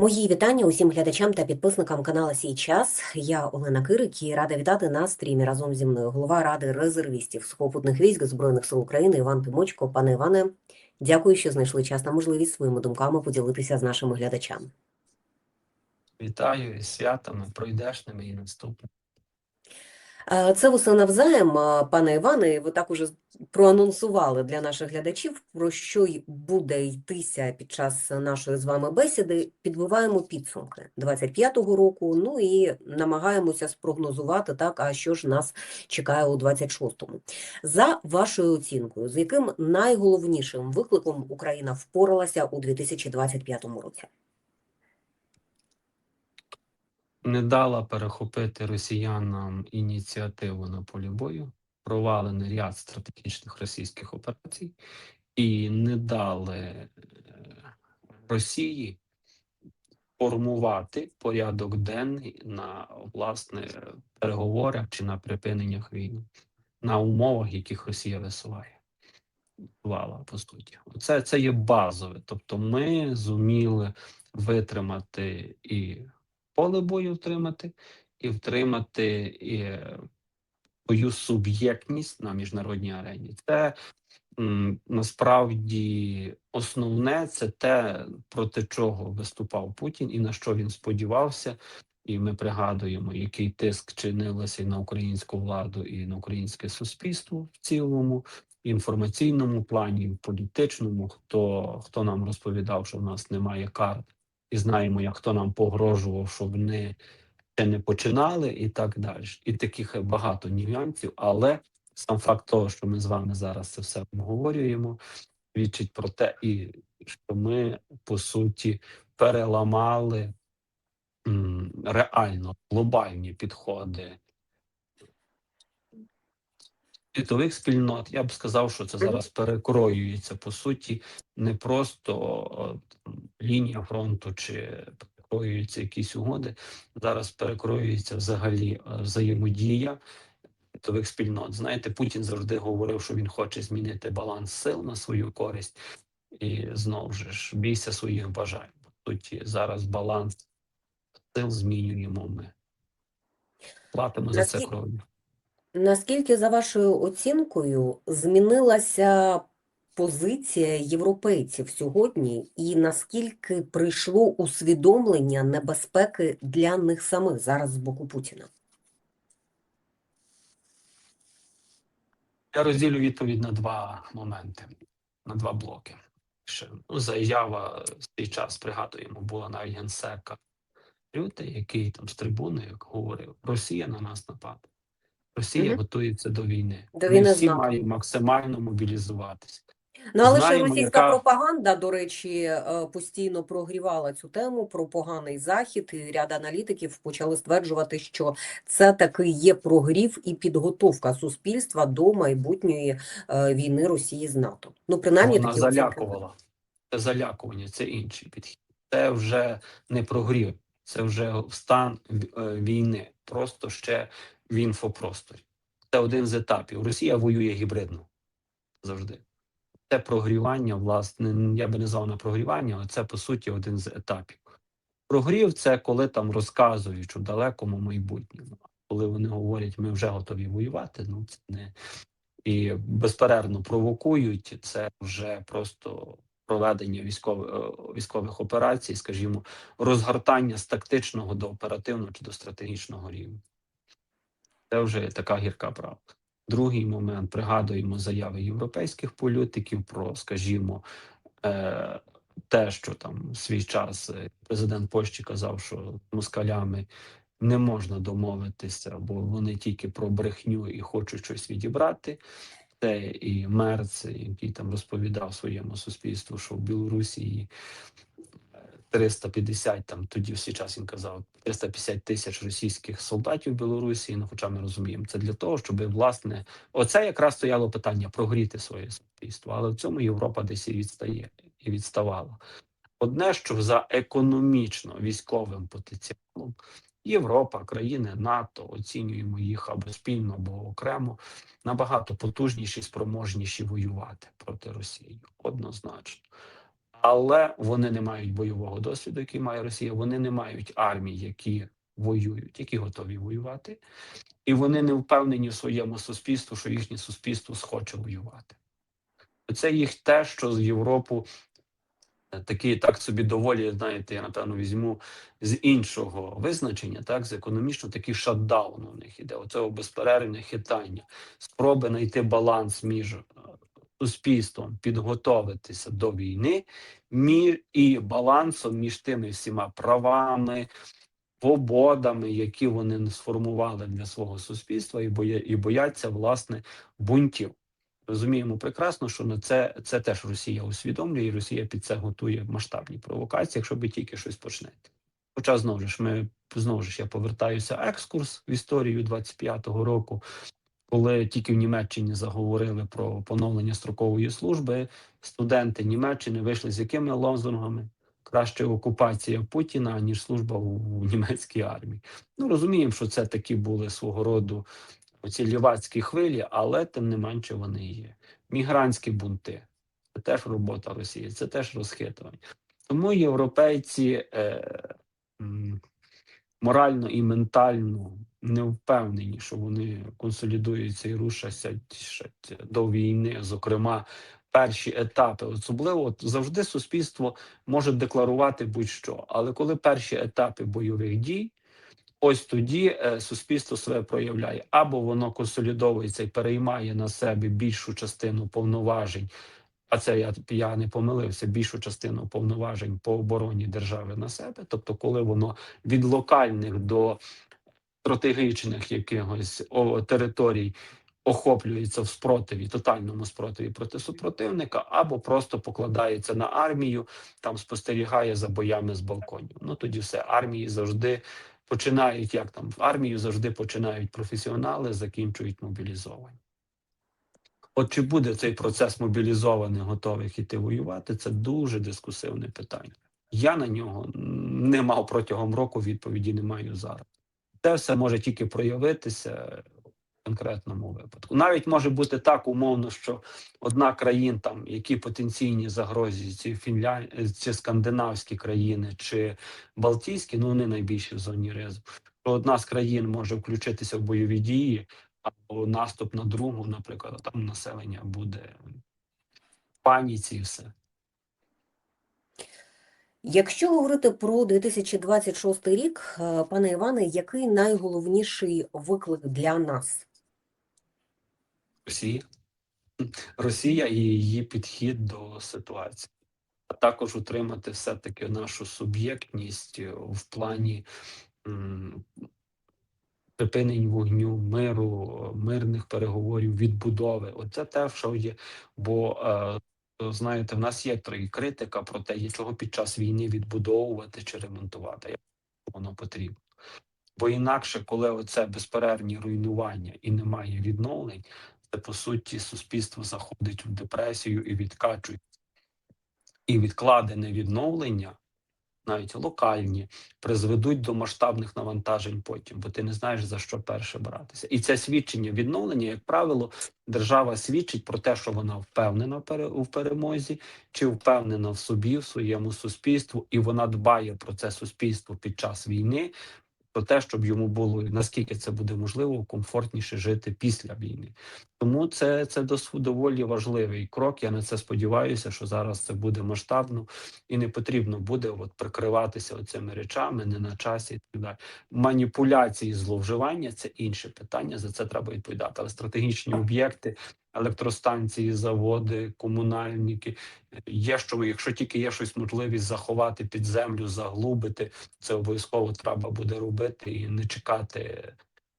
Мої вітання усім глядачам та підписникам каналу Сій час. Я Олена Кирик і рада вітати на стрімі разом зі мною. Голова Ради резервістів сухопутних військ Збройних сил України Іван Тимочко. Пане Іване, дякую, що знайшли час та можливість своїми думками поділитися з нашими глядачами. Вітаю із святами, пройдешними і наступними. Е, Це усе навзаєм, е, пане Іване. Ви так уже проанонсували для наших глядачів, про що буде йтися під час нашої з вами бесіди. Підбиваємо підсумки 25-го року, ну і намагаємося спрогнозувати так, а що ж нас чекає у 26-му. За вашою оцінкою, з яким найголовнішим викликом Україна впоралася у 2025 році? Не дала перехопити росіянам ініціативу на полі бою, провалений ряд стратегічних російських операцій, і не дали е, Росії формувати порядок денний на власне переговорах чи на припиненнях війни на умовах, яких Росія висуває. Вала, по суті, це, це є базове. Тобто, ми зуміли витримати і поле бою втримати, і втримати і е, свою суб'єктність на міжнародній арені. Це м, насправді основне це те, проти чого виступав Путін і на що він сподівався. І ми пригадуємо, який тиск чинилося на українську владу, і на українське суспільство в цілому, в інформаційному плані, в політичному. Хто хто нам розповідав, що в нас немає карт, і знаємо, як хто нам погрожував, що вони ще не починали, і так далі. І таких багато нюансів, але сам факт того, що ми з вами зараз це все обговорюємо, свідчить про те, і що ми по суті переламали м, реально глобальні підходи світових спільнот. Я б сказав, що це зараз перекроюється по суті не просто лінія фронту чи перекроюються якісь угоди. Зараз перекроюється взагалі е, взаємодія світових спільнот. Знаєте, Путін завжди говорив, що він хоче змінити баланс сил на свою користь, і знову ж бійся своїх бажань. Суті, зараз баланс сил змінюємо ми. Платимо за це кров'ю. Наскільки, за вашою оцінкою, змінилася позиція європейців сьогодні, і наскільки прийшло усвідомлення небезпеки для них самих зараз з боку Путіна? Я розділю відповідь на два моменти, на два блоки. Ще, ну, заява в цей час пригадуємо, була навіть генсека Рюте, який там з трибуни говорив: Росія на нас нападе. Росія Мгм. готується до війни. До Ми всі НАТО. максимально мобілізуватися. Ну, але Знаємо, російська яка- пропаганда, до речі, е, постійно прогрівала цю тему про поганий захід, і ряд аналітиків почали стверджувати, що це таки є прогрів і підготовка суспільства до майбутньої е, війни Росії з НАТО. Ну, принаймні, Вона такі залякувала. Це залякування, це інший підхід. Це вже не прогрів, це вже стан е, війни, просто ще в інфопросторі. Це один з етапів. Росія воює гібридно завжди. Це прогрівання, власне, я би не звав на прогрівання, але це по суті один з етапів. Прогрів це коли там розказують у далекому майбутньому. Коли вони говорять, ми вже готові воювати, ну це не і безперервно провокують, це вже просто проведення військових військових операцій, скажімо, розгортання з тактичного до оперативного чи до стратегічного рівня. Це вже така гірка правда. Другий момент пригадуємо заяви європейських політиків про, скажімо, е, те, що там в свій час е, президент Польщі казав, що москалями не можна домовитися, бо вони тільки про брехню і хочуть щось відібрати. Це і Мерц, який там розповідав своєму суспільству, що в Білорусі 350, там тоді всі час він казав 350 тисяч російських солдатів в Білорусі. Ну, хоча ми розуміємо, це для того, щоб власне оце якраз стояло питання прогріти своє суспільство. Але в цьому Європа десь і відстає і відставала. Одне, що за економічно військовим потенціалом Європа, країни НАТО оцінюємо їх або спільно, або окремо набагато потужніші, спроможніші воювати проти Росії. Однозначно. Але вони не мають бойового досвіду, який має Росія. Вони не мають армій, які воюють, які готові воювати, і вони не впевнені в своєму суспільству, що їхнє суспільство схоче воювати. Це їх те, що з Європу е, такі так собі доволі, знаєте, я напевно візьму з іншого визначення, так з економічного, такий шатдаун у них іде. Оце безперервне хитання, спроби знайти баланс між е, суспільством, підготовитися до війни, мі- і балансом між тими всіма правами, свободами, які вони сформували для свого суспільства, і боя, і бояться власне бунтів. Розуміємо прекрасно, що на це, це теж Росія усвідомлює, і Росія під це готує масштабні провокації, якщо ви тільки щось почнете. Хоча знову ж ми знову ж я повертаюся екскурс в історію 25-го року, коли тільки в Німеччині заговорили про поновлення строкової служби, студенти Німеччини вийшли з якими лозунгами? Краще окупація Путіна, ніж служба у, німецькій армії. Ну розуміємо, що це такі були свого роду оці лівацькі хвилі, але тим не менше вони є. Мігрантські бунти це теж робота Росії, це теж розхитування. Тому європейці е, морально і ментально не впевнені, що вони консолідуються і рушаться до війни, зокрема. Перші етапи, особливо завжди суспільство може декларувати будь-що, але коли перші етапи бойових дій, ось тоді е, суспільство себе проявляє або воно консолідовується і переймає на себе більшу частину повноважень. А це я, я не помилився більшу частину повноважень по обороні держави на себе. Тобто, коли воно від локальних до стратегічних якихось територій охоплюється в спротиві, тотальному спротиві проти супротивника, або просто покладається на армію, там спостерігає за боями з балконів. Ну тоді все армії завжди починають, як там в армію завжди починають професіонали, закінчують мобілізовані. От чи буде цей процес мобілізованих, готових іти воювати, це дуже дискусивне питання. Я на нього не мав протягом року відповіді, не маю зараз. Це все може тільки проявитися в конкретному випадку. Навіть може бути так умовно, що одна країна, там які потенційні загрозі, ці Фінля... ці скандинавські країни чи Балтійські, ну вони найбільші в зоні ризику. Що одна з країн може включитися в бойові дії, або наступ на другу, наприклад, там населення буде в паніці і все. Якщо говорити про 2026 рік, е, пане Іване, який найголовніший виклик для нас? Росія. Росія і її підхід до ситуації, а також утримати все-таки нашу суб'єктність в плані припинень вогню, миру, мирних переговорів, відбудови. Оце те, що є. Бо е, знаєте, в нас є критика про те, чого під час війни відбудовувати чи ремонтувати, як воно потрібно. Бо інакше, коли оце безперервні руйнування і немає відновлень, це по суті суспільство заходить в депресію і відкачує. І відкладене відновлення, навіть локальні, призведуть до масштабних навантажень потім, бо ти не знаєш за що перше братися. І це свідчення відновлення, як правило, держава свідчить про те, що вона впевнена в перемозі, чи впевнена в собі, в своєму суспільству, і вона дбає про це суспільство під час війни, про те, щоб йому було наскільки це буде можливо, комфортніше жити після війни. Тому це, це доволі важливий крок. Я на це сподіваюся, що зараз це буде масштабно і не потрібно буде от прикриватися оцими речами, не на часі і так далі. Маніпуляції, зловживання це інше питання. За це треба відповідати. Але стратегічні об'єкти, електростанції, заводи, комунальники є що, якщо тільки є щось можливість заховати під землю, заглубити, це обов'язково треба буде робити і не чекати,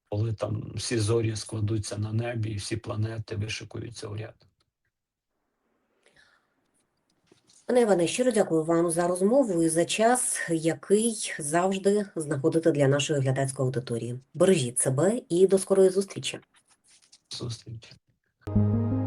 коли там всі зорі складуться на небі, і всі планети вишикуються у ряд. Пане Іване, щиро дякую вам за розмову і за час, який завжди знаходите для нашої глядацької аудиторії. Бережіть себе і до скорої зустрічі. Зустрічі. Thank you.